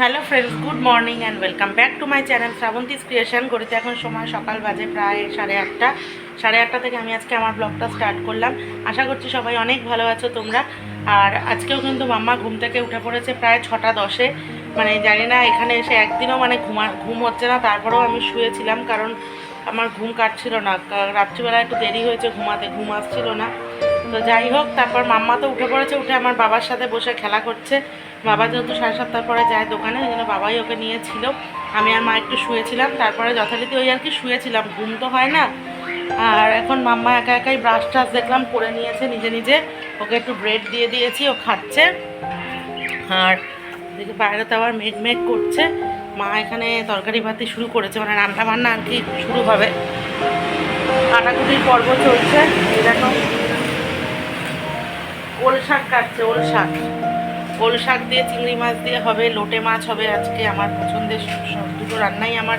Hello friends, good morning and welcome back to my channel Srabanti's creation করিতে এখন সময় সকাল বাজে প্রায় সাড়ে আটটা। সাড়ে আটটা থেকে আমি আজকে আমার ব্লগটা স্টার্ট করলাম। আশা করছি সবাই অনেক ভালো আছো তোমরা। আর আজকেও কিন্তু মাম্মা ঘুম থেকে উঠে পড়েছে প্রায় ছটা দশে। মানে জানি না, এখানে এসে একদিনও মানে ঘুমা, ঘুম হচ্ছে না, তারপরেও আমি শুয়েছিলাম কারণ আমার ঘুম কাটছিল না। রাত্রিবেলা একটু দেরি হয়েছে ঘুমাতে, ঘুম আসছিল না। তো যাই হোক, তারপর মাম্মা তো উঠে পড়েছে, উঠে আমার বাবার সাথে বসে খেলা করছে। বাবা যেহেতু সাড়ে সাতটার পরে যায় দোকানে, ওই জন্য বাবাই ওকে নিয়েছিল। আমি আর মা একটু শুয়েছিলাম, তারপরে যথারীতি ওই আর কি শুয়েছিলাম, ঘুম তো হয় না। আর এখন মাম্মা একা একাই ব্রাশ টাশ দেখলাম করে নিয়েছে নিজে নিজে। ওকে একটু ব্রেড দিয়ে দিয়েছি, ও খাচ্ছে। আর দেখি বাইরে তো আবার মেঘ মেঘ করছে। মা এখানে তরকারি ভাতি শুরু করেছে মানে রান্না বান্না আর কি শুরু হবে। কাটাকুটির পর্ব চলছে দেখো। ওল শাক কাটছে, ওল শাক। ওল শাক দিয়ে চিংড়ি মাছ দিয়ে হবে, লোটে মাছ হবে আজকে আমার পছন্দের সব দুটো রান্নাই আমার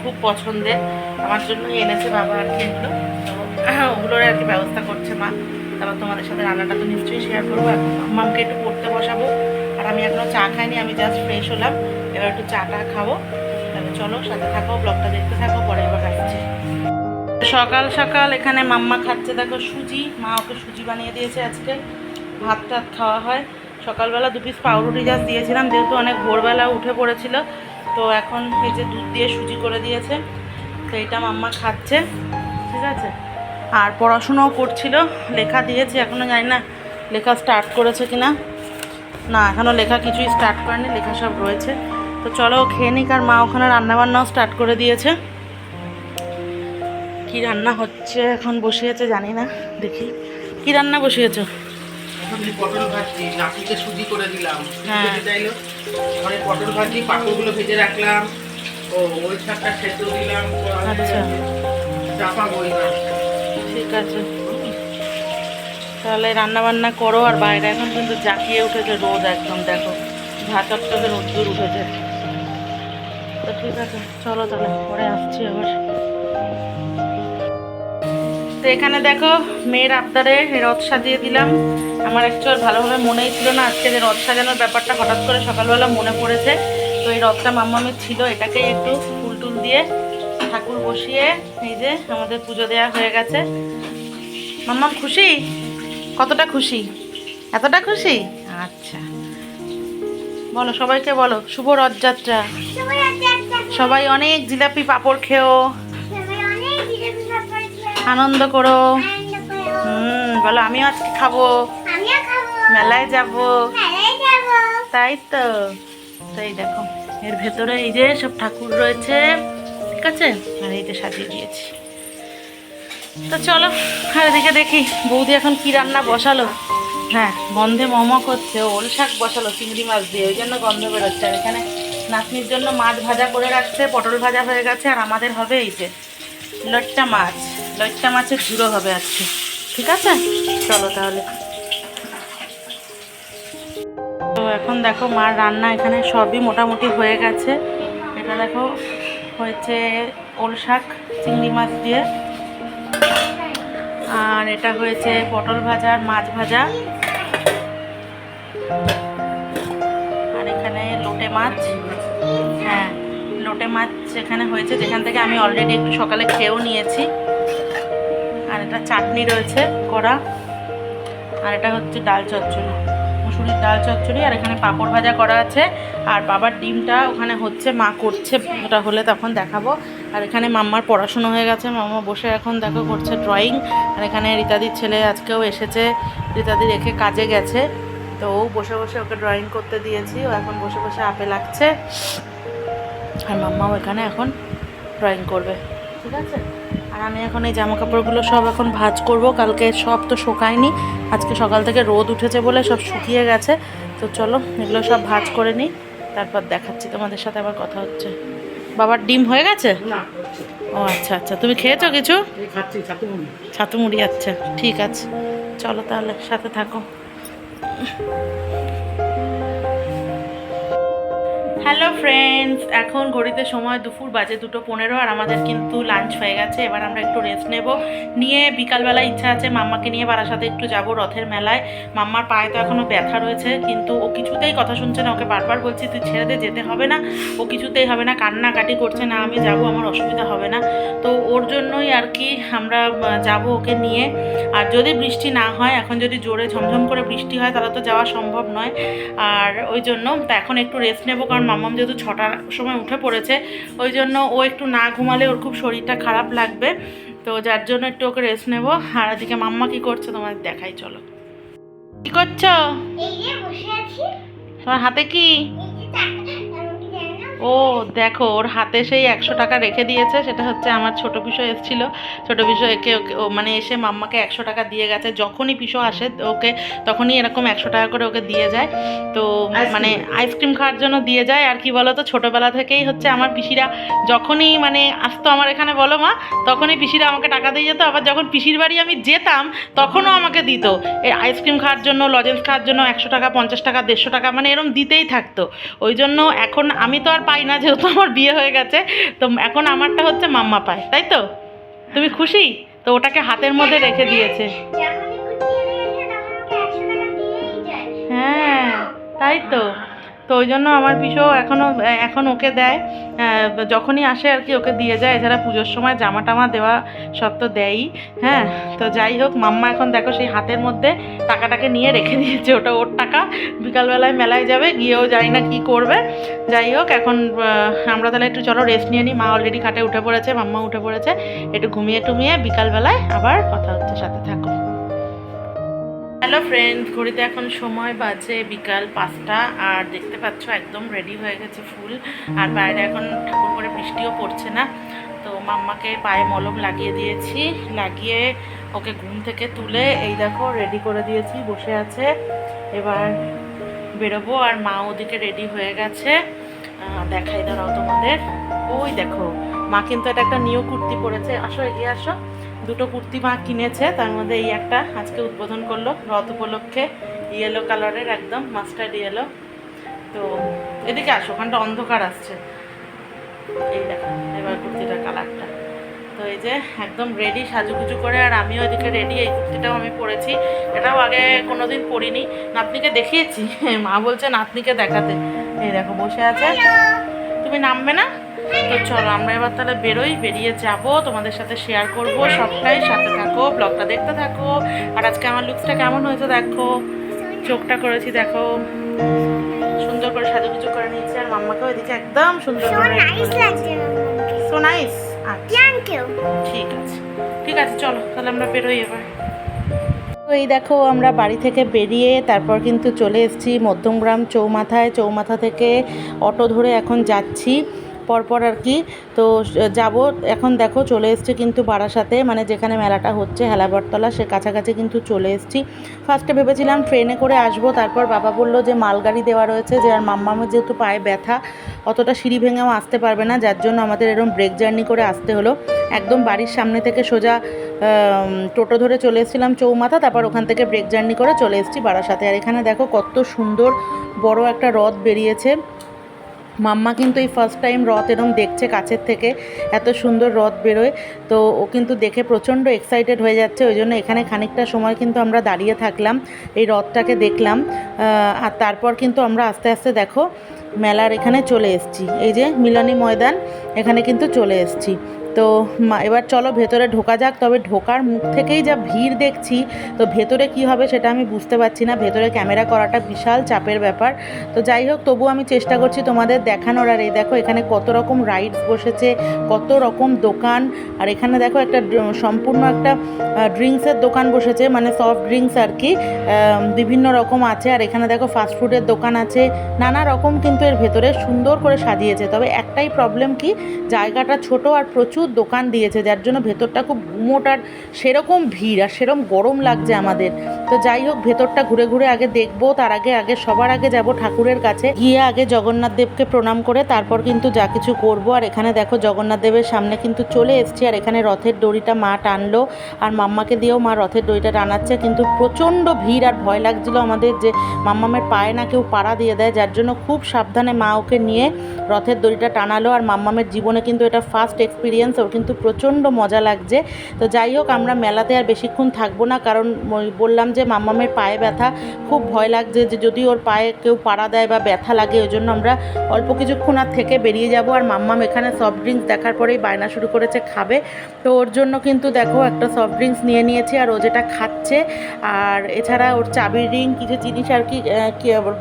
খুব পছন্দের। আমার জন্যই এনেছে বাবা আর কি এগুলো। ওগুলোর আর কি ব্যবস্থা করছে মা। তারপর তোমাদের সাথে রান্নাটা তো নিশ্চয়ই শেয়ার করব। এখন মামকে একটু পড়তে বসাবো। আর আমি এখনও চা খাইনি, আমি জাস্ট ফ্রেশ হলাম। এবার একটু চাটা খাব। তাহলে চলো, সাথে থাকো ব্লগটা দেখতে থাকো, পরে এবার আসছি। সকাল সকাল এখানে মাম্মা খাচ্ছে, দেখো সুজি। মা ওকে সুজি বানিয়ে দিয়েছে আজকে। ভাত টাত খাওয়া হয়। সকালবেলা দু পিস পাউরুটি জাস্ট দিয়েছিলাম, যেহেতু অনেক ভোরবেলা উঠে পড়েছিল, তো এখন এই যে দুধ দিয়ে সুজি করে দিয়েছে তো মাম্মা খাচ্ছে, ঠিক আছে? আর পড়াশুনোও করছিল, লেখা দিয়েছি এখনও জানি না লেখা স্টার্ট করেছে কি না না এখনও লেখা কিছুই স্টার্ট করেনি, লেখা সব রয়েছে। তো চলো খেয়ে নিক আর মা ওখানে রান্নাবান্নাও স্টার্ট করে দিয়েছে। কি রান্না হচ্ছে এখন বসিয়েছে জানি না, দেখি। কি রান্না বসিয়েছো? এই পটল ভাজি নাতিকে সুজি করে দিলাম। হ্যাঁ। খেতে চাইলো মানে পটল ভাজি পাঁপড়গুলো ভেজে রাখলাম। ও ওই শাকটা সেদ্ধ দিলাম। আচ্ছা। চাপা বই ঠিক আছে। তাহলে রান্না বান্না করো আর বাইরে। এখন কিন্তু জাকিয়ে উঠেছে রোদ একদম দেখো। ঝাঁচকটাতে রোদ্দুর উঠেছে। তো ঠিক আছে চলো তাহলে পরে আসছি আবার। তো এখানে দেখো মেয়ের আবদারে রথ সাজিয়ে দিলাম। আমার অ্যাকচুয়াল ভালোভাবে মনেই ছিল না আজকে যে রথ সাজানোর ব্যাপারটা হঠাৎ করে সকালবেলা মনে পড়েছে। তো এই রথটা মাম্মামের ছিল, এটাকেই একটু ফুল টুল দিয়ে ঠাকুর বসিয়ে এই যে আমাদের পুজো দেওয়া হয়ে গেছে। মাম্মাম, খুশি? কতটা খুশি? এতটা খুশি? আচ্ছা। বলো, সবাইকে বলো, শুভ রথযাত্রা। সবাই অনেক জিলাপি পাঁপড় খেও। আনন্দ করো। হুম, বলো, আমিও আজকে খাব। মেলায় যাব। তাই তো। তাই দেখো এর ভেতরে এই যে সব ঠাকুর রয়েছে ঠিক আছে? আর এই যে সাজিয়ে দিয়েছি। তো চলো আর এদিকে দেখি বৌদি এখন কি রান্না বসালো? হ্যাঁ গন্ধে মমক করছে ওল শাক বসালো চিংড়ি মাছ দিয়ে ওই জন্য গন্ধ বেরোচ্ছে। আর এখানে নাতনির জন্য মাছ ভাজা করে রাখছে পটল ভাজা হয়ে গেছে আর আমাদের হবে এই যে লট্টা মাছ। লট্টা মাছের ঝুড়ো হবে আজকে। ঠিক আছে? চলো তাহলে। তো এখন দেখো মার রান্না এখানে সবই মোটামুটি হয়ে গেছে। এটা দেখো হয়েছে ওল শাক, চিংড়ি মাছ দিয়ে। আর এটা হয়েছে পটল ভাজা আর মাছ ভাজা। আর এখানে লোটে মাছ। হ্যাঁ লোটে মাছ এখানে হয়েছে, যেখান থেকে আমি অলরেডি একটু সকালে খেয়েও নিয়েছি। আর এটা চাটনি রয়েছে করা আর এটা হচ্ছে ডাল চচ্চড়ি। মুসুরির ডাল চচ্চড়ি, আর এখানে পাঁপড় ভাজা করা আছে। আর বাবার ডিমটা ওখানে হচ্ছে মা করছে, ওটা হলে তখন দেখাবো। আর এখানে মাম্মার পড়াশুনো হয়ে গেছে, মাম্মা বসে এখন দেখো করছে ড্রয়িং আর এখানে রীতাদির ছেলে আজকেও এসেছে, রীতাদি রেখে কাজে গেছে। তো ও বসে বসে ওকে ড্রয়িং করতে দিয়েছি, ও এখন বসে বসে আপেল আঁকছে আর মাম্মাও এখানে এখন ড্রয়িং করবে, ঠিক আছে? আর আমি এখন এই জামা কাপড়গুলো সব এখন ভাজ করব, কালকে সব তো শুকায়নি। আজকে সকাল থেকে রোদ উঠেছে বলে সব শুকিয়ে গেছে। তো চলো এগুলো সব ভাজ করে নিই তারপর দেখাচ্ছি তোমাদের সাথে আবার কথা হচ্ছে। বাবার ডিম হয়ে গেছে? ও আচ্ছা আচ্ছা। তুমি খেয়েছো কিছু? ছাতু মুড়ি ছাতু মুড়ি আচ্ছা। ঠিক আছে। চলো তাহলে সাথে থাকো। হ্যালো ফ্রেন্ডস এখন ঘড়িতে সময় দুপুর বাজে দুটো পনেরো আর আমাদের কিন্তু লাঞ্চ হয়ে গেছে। এবার আমরা একটু রেস্ট নেব। নিয়ে বিকালবেলা ইচ্ছা আছে মাম্মাকে নিয়ে বারাসাতে একটু যাব রথের মেলায়। মাম্মার পায়ে তো এখনও ব্যথা রয়েছে, কিন্তু ও কিছুতেই কথা শুনছে না। ওকে বারবার বলছি, তুই ছেড়ে দে, যেতে হবে না। ও কিছুতেই হবে না, কান্নাকাটি করছে না, আমি যাব, আমার অসুবিধা হবে না। তো ওর জন্যই আর কি আমরা যাব ওকে নিয়ে। আর যদি বৃষ্টি না হয়, এখন যদি জোরে ঝমঝম করে বৃষ্টি হয়, তাহলে তো যাওয়া সম্ভব নয়। আর ওই জন্য তো এখন একটু রেস্ট নেব, কারণ মাম্মাম যেহেতু ছটার সময় উঠে পড়েছে ওই জন্য ও একটু না ঘুমালে ওর খুব শরীরটা খারাপ লাগবে। তো যার জন্য একটু ওকে রেস্ট নেব। আর এদিকে মাম্মা কি করছে তোমাদের দেখাই চলো। কি করছ? তোমার হাতে কি? ও দেখো ওর হাতে সেই একশো টাকা রেখে দিয়েছে সেটা হচ্ছে আমার ছোট পিসো এসেছিল। ছোট পিসো একে ওকে ও মানে এসে মাম্মাকে একশো টাকা দিয়ে গেছে। যখনই পিসো আসে ওকে তখনই এরকম একশো টাকা করে ওকে দিয়ে যায়। তো মানে আইসক্রিম খাওয়ার জন্য দিয়ে যায়। আর কি বলো তো ছোটোবেলা থেকেই হচ্ছে আমার পিসিরা যখনই মানে আসতো আমার এখানে বলো মা তখনই পিসিরা আমাকে টাকা দিয়ে যেত। আবার যখন পিসির বাড়ি আমি যেতাম তখনও আমাকে দিত। এই আইসক্রিম খাওয়ার জন্য লজেন্স খাওয়ার জন্য একশো টাকা পঞ্চাশ টাকা দেড়শো টাকা মানে এরম দিতেই থাকতো। ওই জন্য এখন আমি তো আর পাই না যেহেতু আমার বিয়ে হয়ে গেছে তো এখন আমারটা হচ্ছে মাম্মা পায় তাই তো? তুমি খুশি? তো ওটাকে হাতের মধ্যে রেখে দিয়েছে। হ্যাঁ তাই তো। তো ওই জন্য আমার পিসো এখনও এখন ওকে দেয় যখনই আসে আর কি, ওকে দিয়ে যায়। এছাড়া পুজোর সময় জামা টামা দেওয়া সব তো দেয়ই হ্যাঁ? তো যাই হোক, মাম্মা এখন দেখো সেই হাতের মধ্যে টাকাটাকে নিয়ে রেখে দিয়েছে। ওটা ওর টাকা। বিকালবেলায় মেলায় যাবে, গিয়েও জানি না কী করবে। যাই হোক, এখন আমরা তাহলে একটু চলো রেস্ট নিয়ে নিই মা অলরেডি খাটে উঠে পড়েছে, মাম্মা উঠে পড়েছে। একটু ঘুমিয়ে টুমিয়ে বিকালবেলায় আবার কথা হচ্ছে, সাথে থাকো। হ্যালো ফ্রেন্ড ঘড়িতে এখন সময় বাজে বিকাল পাঁচটা, আর দেখতে পাচ্ছ একদম রেডি হয়ে গেছে ফুল আর বাইরে এখন ঠাকুর করে বৃষ্টিও পড়ছে না। তো মাম্মাকে পায়ে মলম লাগিয়ে দিয়েছি, লাগিয়ে ওকে ঘুম থেকে তুলে এই দেখো রেডি করে দিয়েছি, বসে আছে। এবার বেরোবো, আর মা ওদিকে রেডি হয়ে গেছে। দেখাই দাঁড়াও তোমাদের। ওই দেখো, মা কিন্তু এটা একটা নিউ কুর্তি পরেছে। আসো, এগিয়ে আসো। দুটো কুর্তি মা কিনেছে তার মধ্যে এই একটা আজকে উদ্বোধন করল রথ উপলক্ষে ইয়েলো কালারের একদম মাস্টার্ড ইয়েলো তো এদিকে আসো ওখানটা অন্ধকার আসছে। এই দেখো এবার কুর্তিটার কালারটা তো এই যে একদম রেডি সাজুগুজু করে আর আমিও এদিকে রেডি এই কুর্তিটাও আমি পরেছি। এটাও আগে কোনোদিন পরিনি। নাতনিকে দেখিয়েছি মা বলছে নাতনিকে দেখাতে। এই দেখো বসে আছে। তুমি নামবে না? তো চলো আমরা এবার তাহলে বেরোই বেরিয়ে যাব তোমাদের সাথে শেয়ার করব সবটাই সাথে থাকো ব্লগটা দেখতে থাকো। আর আজকে আমার লুকসটা কেমন হয়েছে দেখো? চোখটা করেছি দেখো। সুন্দর করে সাজুগুজু করে নিয়েছি আর মাম্মাকেও এদিকে একদম সুন্দর করে সো নাইস আচ্ছা। ঠিক আছে। ঠিক আছে চলো তাহলে আমরা বেরোই এবার। তো এই দেখো আমরা বাড়ি থেকে বেরিয়ে তারপর কিন্তু চলে এসেছি মধ্যমগ্রাম চৌমাথায়। চৌমাথা থেকে অটো ধরে এখন যাচ্ছি। পরপর আর কি। তো যাব। এখন দেখো, চলে এসেছি কিন্তু বারাসাতে। মানে যেখানে মেলাটা হচ্ছে, হেলাবরতলা, সে কাছাকাছি কিন্তু চলে এসেছি। ফার্স্টে ভেবেছিলাম ট্রেনে করে আসব। তারপর বাবা বলল যে, মালগাড়ি দেওয়া রয়েছে যে, আর মাম্মামের যেহেতু পায়ে ব্যথা, অতটা সিঁড়ি ভেঙেও আসতে পারবে না। যার জন্য আমাদের এরকম ব্রেক জার্নি করে আসতে হলো। একদম বাড়ির সামনে থেকে সোজা টোটো ধরে চলে এসেছিলাম চৌমাথা। তারপর ওখান থেকে ব্রেক জার্নি করে চলে এসেছি বারাসাতে। আর এখানে দেখো, কত সুন্দর বড় একটা রথ বেরিয়েছে। মাম্মা কিন্তু এই ফার্স্ট টাইম রথ এরম দেখছে কাছের থেকে, এত সুন্দর রথ বেরোয়। তো ও কিন্তু দেখে প্রচণ্ড এক্সাইটেড হয়ে যাচ্ছে, ওই জন্য এখানে খানিকটা সময় কিন্তু আমরা দাঁড়িয়ে থাকলাম, এই রথটাকে দেখলাম। আর তারপর কিন্তু আমরা আস্তে আস্তে দেখো মেলার এখানে চলে এসেছি। এই যে মিলনী ময়দান, এখানে কিন্তু চলে এসেছি। তো এবার চলো ভেতরে ঢোকা যাক, তবে ঢোকার মুখ থেকেই যা ভিড় দেখছি, তো ভেতরে কি হবে সেটা আমি বুঝতে পারছি না। ভেতরে ক্যামেরা করাটা বিশাল চাপের ব্যাপার। তো যাই হোক, তবু আমি চেষ্টা করছি তোমাদের দেখানোর। আর এই দেখো, এখানে কত রকম রাইডস বসেছে, কত রকম দোকান। আর এখানে দেখো একটা সম্পূর্ণ একটা ড্রিঙ্কসের দোকান বসেছে মানে সফট ড্রিঙ্কস আর কি। বিভিন্ন রকম আছে। আর এখানে দেখো ফাস্টফুডের দোকান আছে। নানা রকম কিন্তু এর ভেতরে সুন্দর করে সাজিয়েছে। তবে একটাই প্রবলেম কি? জায়গাটা ছোট আর প্রচুর দোকান দিয়েছে, যার জন্য ভেতরটা খুব গুমোট আর সেরকম ভিড় আর সেরকম গরম লাগছে আমাদের। তো যাই হোক, ভেতরটা ঘুরে ঘুরে আগে দেখব, তার আগে আগে সবার আগে যাব ঠাকুরের কাছে। গিয়ে আগে জগন্নাথ দেবকে প্রণাম করে, তারপর কিন্তু যা কিছু করব। আর এখানে দেখো, জগন্নাথ দেবের সামনে কিন্তু চলে এসেছি। আর এখানে রথের দড়িটা মা টানলো। আর মাম্মাকে দিয়েও মা রথের দড়িটা টানাচ্ছে। কিন্তু প্রচণ্ড ভিড় আর ভয় লাগছিল আমাদের যে মাম্মামের পায়ে না কেউ পাড়া দিয়ে দেয়, যার জন্য খুব সাবধানে মা ওকে নিয়ে রথের দড়িটা টানালো আর মাম্মামের জীবনে কিন্তু এটা ফার্স্ট এক্সপিরিয়েন্স ওর কিন্তু প্রচণ্ড মজা লাগছে। তো যাই হোক, আমরা মেলাতে আর বেশিক্ষণ থাকব না, কারণ বললাম যে মাম্মামের পায়ে ব্যথা খুব ভয় লাগছে যে যদি ওর পায়ে কেউ পাড়া দেয় বা ব্যথা লাগে, ওই জন্য আমরা অল্প কিছুক্ষণ আর থেকে বেরিয়ে যাব। আর মাম্মাম এখানে সফট ড্রিঙ্কস দেখার পরেই বায়না শুরু করেছে, খাবে। তো ওর জন্য কিন্তু দেখো একটা সফট ড্রিঙ্কস নিয়ে নিয়েছে আর ও যেটা খাচ্ছে। আর এছাড়া ওর চাবির রিং কিছু জিনিস আর কি,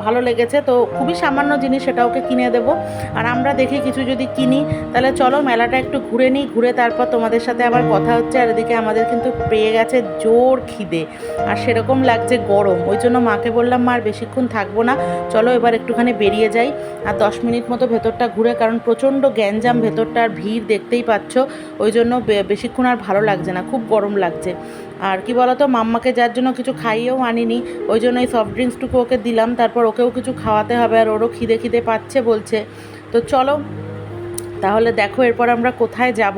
ভালো লেগেছে। তো খুবই সামান্য জিনিস সেটা ওকে কিনে দেবো। আর আমরা দেখি কিছু যদি কিনি, তাহলে চলো মেলাটা একটু ঘুরে নিই, ঘুরে তারপর তোমাদের সাথে আবার কথা হচ্ছে। আর এদিকে আমাদের কিন্তু পেয়ে গেছে জোর খিদে, আর সেরকম লাগছে গরম। ওই জন্য মাকে বললাম, মা, আর বেশিক্ষণ থাকব না, চলো এবার একটুখানি বেরিয়ে যাই। আর দশ মিনিট মতো ভেতরটা ঘুরে, কারণ প্রচণ্ড গ্যাঞ্জাম ভেতরটা আর ভিড় দেখতেই পাচ্ছ। ওই জন্য বেশিক্ষণ আর ভালো লাগছে না, খুব গরম লাগছে। আর কি বলতো, মাম্মাকে যার জন্য কিছু খাইয়েও আনিনি, ওই জন্য এই সফট ড্রিঙ্কসটুকু ওকে দিলাম, তারপর ওকেও কিছু খাওয়াতে হবে আর ওরও খিদে খিদে পাচ্ছে বলছে। তো চলো তাহলে দেখো এরপর আমরা কোথায় যাব।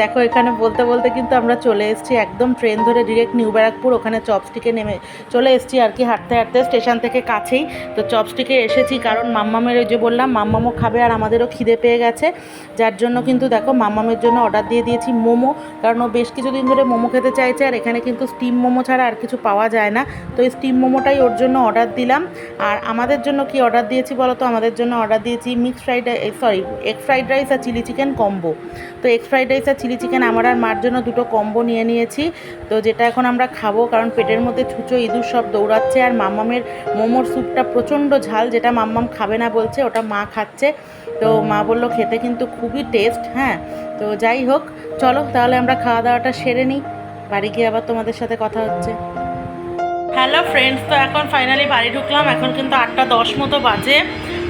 দেখো এখানে বলতে বলতে কিন্তু আমরা চলে এসেছি একদম ট্রেন ধরে ডিরেক্ট নিউ ব্যারাকপুর ওখানে চপস্টিকে নেমে চলে এসেছি আর কি হাঁটতে হাঁটতে স্টেশন থেকে কাছেই। তো চপস্টিকে এসেছি কারণ মাম্মামের ওই যে বললাম, মাম্মামও খাবে আর আমাদেরও খিদে পেয়ে গেছে। যার জন্য কিন্তু দেখো মাম্মামের জন্য অর্ডার দিয়ে দিয়েছি মোমো, কারণ ও বেশ কিছুদিন ধরে মোমো খেতে চাইছে আর এখানে কিন্তু স্টিম মোমো ছাড়া আর কিছু পাওয়া যায় না। তো এই স্টিম মোমোটাই ওর জন্য অর্ডার দিলাম। আর আমাদের জন্য কি অর্ডার দিয়েছি বলো তো আমাদের জন্য অর্ডার দিয়েছি mixed fried sorry egg fried rice আর চিলি চিকেন কম্বো তো এগ ফ্রাইড রাইস আর চিলি চিকেন আমার আর মার জন্য দুটো কম্বো নিয়ে নিয়েছি। তো যেটা এখন আমরা খাব, কারণ পেটের মধ্যে ছুঁচো ইঁদুর সব দৌড়াচ্ছে আর মাম্মামের মোমোর স্যুপটা প্রচণ্ড ঝাল, যেটা মাম্মাম খাবে না বলছে, ওটা মা খাচ্ছে। তো মা বলল খেতে কিন্তু খুবই টেস্ট হ্যাঁ। তো যাই হোক, চলো তাহলে আমরা খাওয়া দাওয়াটা সেরে নিই। বাড়ি গিয়ে আবার তোমাদের সাথে কথা হচ্ছে। হ্যালো ফ্রেন্ডস তো এখন ফাইনালি বাড়ি ঢুকলাম, এখন কিন্তু আটটা দশ মতো বাজে।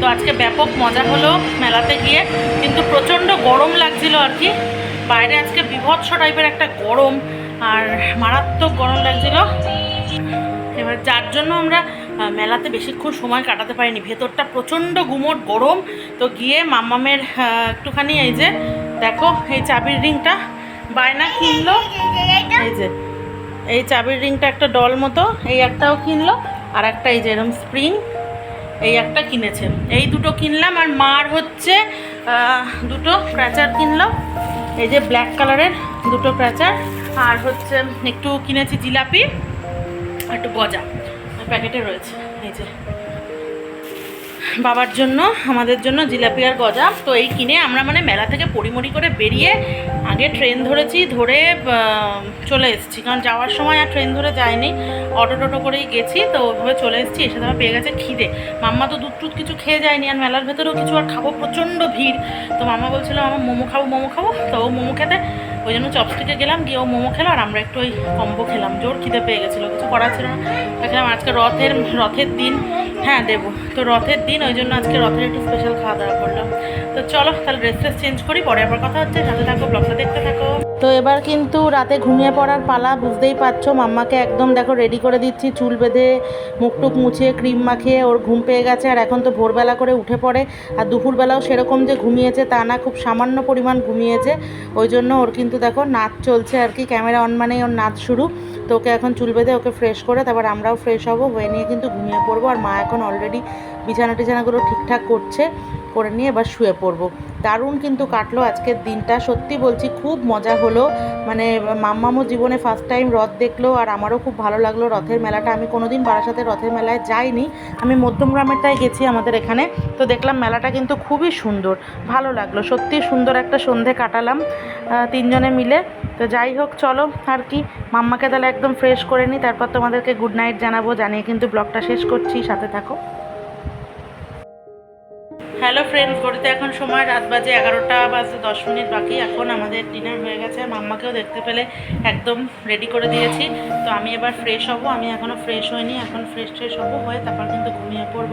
তো আজকে ব্যাপক মজা হলো মেলাতে গিয়ে। কিন্তু প্রচণ্ড গরম লাগছিল আর কি। বাইরে আজকে বিভৎস টাইপের একটা গরম আর মারাত্মক গরম লাগছিল। এবার যার জন্য আমরা মেলাতে বেশিক্ষণ সময় কাটাতে পারিনি। ভেতরটা প্রচণ্ড গুমোট গরম। তো গিয়ে মাম্মামের একটুখানি এই যে, দেখো এই চাবির রিংটা বায়না কিনলো। এই যে, এই চাবির রিংটা একটা ডল মতো, এই একটাও কিনলো। আর একটা এই যে এরকম স্প্রিং। এই একটা কিনেছে এই দুটো কিনলাম আর মার হচ্ছে দুটো ক্র্যাচার কিনলো এই যে ব্ল্যাক কালারের দুটো ক্র্যাচার আর হচ্ছে একটু কিনেছি জিলাপি, আর একটু গজা প্যাকেটে রয়েছে। এই যে বাবার জন্য, আমাদের জন্য জিলাপি আর গজা। তো এই কিনে আমরা মানে মেলা থেকে পরিমরি করে বেরিয়ে আগে ট্রেন ধরেছি, ধরে চলে এসেছি। কারণ যাওয়ার সময় আর ট্রেন ধরে যায়নি অটো টোটো করেই গেছি, তো ওইভাবে চলে এসেছি, এসে তারপর পেয়ে গেছে খিদে। মাম্মা তো দুধ টুধ কিছু খেয়ে যায়নি আর মেলার ভেতরেও কিছু আর খাব, প্রচণ্ড ভিড়। তো মামা বলছিল আমার মোমো খাব মোমো খাব? তো ও মোমো খেতে, ওই জন্য চপস্টিকে গেলাম, গিয়ে ও মোমো খেলো, আর আমরা একটু ওই কম্বো খেলাম। জোর খিদে পেয়ে গেছিল, কিছু করার ছিল না। দেখলাম আজকে রথের রথের দিন। হ্যাঁ দেবো। তো রথের দিন, ওই জন্য আজকে রথের একটু স্পেশাল খাওয়া দাওয়া করলাম। তো চলো, তাহলে ড্রেস চেঞ্জ করি, পরে আবার কথা হচ্ছে, সাথে থাকো ব্লগটা দেখতে থাকো। তো এবার কিন্তু রাতে ঘুমিয়ে পড়ার পালা, বুঝতেই পারছ, মাম্মাকে একদম দেখো রেডি করে দিচ্ছি, চুল বেঁধে মুখটুক মুছিয়ে ক্রিম মাখিয়ে, ওর ঘুম পেয়ে গেছে, আর এখন তো ভোরবেলা করে উঠে পড়ে, আর দুপুরবেলাও সেরকম যে ঘুমিয়েছে, তা না, খুব সামান্য পরিমাণ ঘুমিয়েছে, ওই জন্য ওর কিন্তু দেখো নাচ চলছে আর কি ক্যামেরা অন মানেই ওর নাচ শুরু, তো ওকে এখন চুল বেঁধে ওকে ফ্রেশ করে, তারপর আমরাও ফ্রেশ হব, হয়ে নিয়ে কিন্তু ঘুমিয়ে পড়ব, আর মা এখন অলরেডি বিছানা টিছানাগুলো ঠিকঠাক করছে করে নিয়ে এবার শুয়ে পড়ব। দারুণ কিন্তু কাটলো আজকের দিনটা। সত্যি বলছি, খুব মজা হলো। মানে মাম্মামও জীবনে ফার্স্ট টাইম রথ দেখল আর আমারও খুব ভালো লাগল রথের মেলাটা। আমি কোনোদিন বারাসাতে রথের মেলায় যাইনি। আমি মধ্যমগ্রামেরটাই গেছি আমাদের এখানে। তো দেখলাম মেলাটা কিন্তু খুবই সুন্দর, ভালো লাগল। সত্যি সুন্দর একটা সন্ধে কাটালাম তিনজনে মিলে। তো যাই হোক, চলো আর কি। মাম্মাকে তাহলে একদম ফ্রেশ করে নিই তারপর তোমাদেরকে গুড নাইট জানাব, জানিয়ে কিন্তু ব্লগটা শেষ করছি। সাথে থাকো। হ্যালো ফ্রেন্ডস ঘড়িতে এখন সময় রাত বাজে এগারোটা বাজে দশ মিনিট বাকি। এখন আমাদের ডিনার হয়ে গেছে। মাম্মাকেও দেখতে পেলে একদম রেডি করে দিয়েছি। তো আমি এবার ফ্রেশ হব। আমি এখনও ফ্রেশ হইনি। এখন ফ্রেশ ট্রেশ হব। হয়ে তারপর কিন্তু ঘুমিয়ে পড়ব।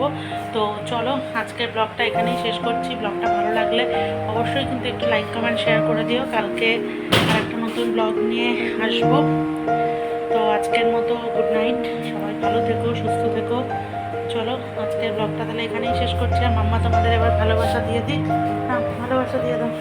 তো চলো, আজকের ব্লগটা এখানেই শেষ করছি। ব্লগটা ভালো লাগলে অবশ্যই কিন্তু একটু লাইক কমেন্ট শেয়ার করে দিও। কালকে একটা নতুন ব্লগ নিয়ে আসব। তো আজকের মতো গুড নাইট সবাই ভালো থেকো, সুস্থ থেকো। চলো আজকের ব্লগটা তাহলে এখানেই শেষ করছি। আর মাম্মা তোমাদের এবার ভালোবাসা দিয়ে দিই। হ্যাঁ ভালোবাসা দিয়ে দাও।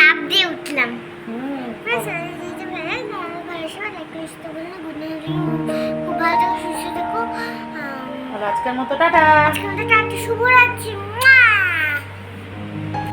লাভ দিয়ে উঠলাম। হুম, ব্যাস, এই যে এটা ভালো লাগল, আমার ঘরে সবাই like করে দিতে বলল, good night, খুব ভালো থেকো সুস্থ থেকো। আম, তাহলে আজকের মতো টাটা। শুভ রাত টাটা শুভরাত্রি।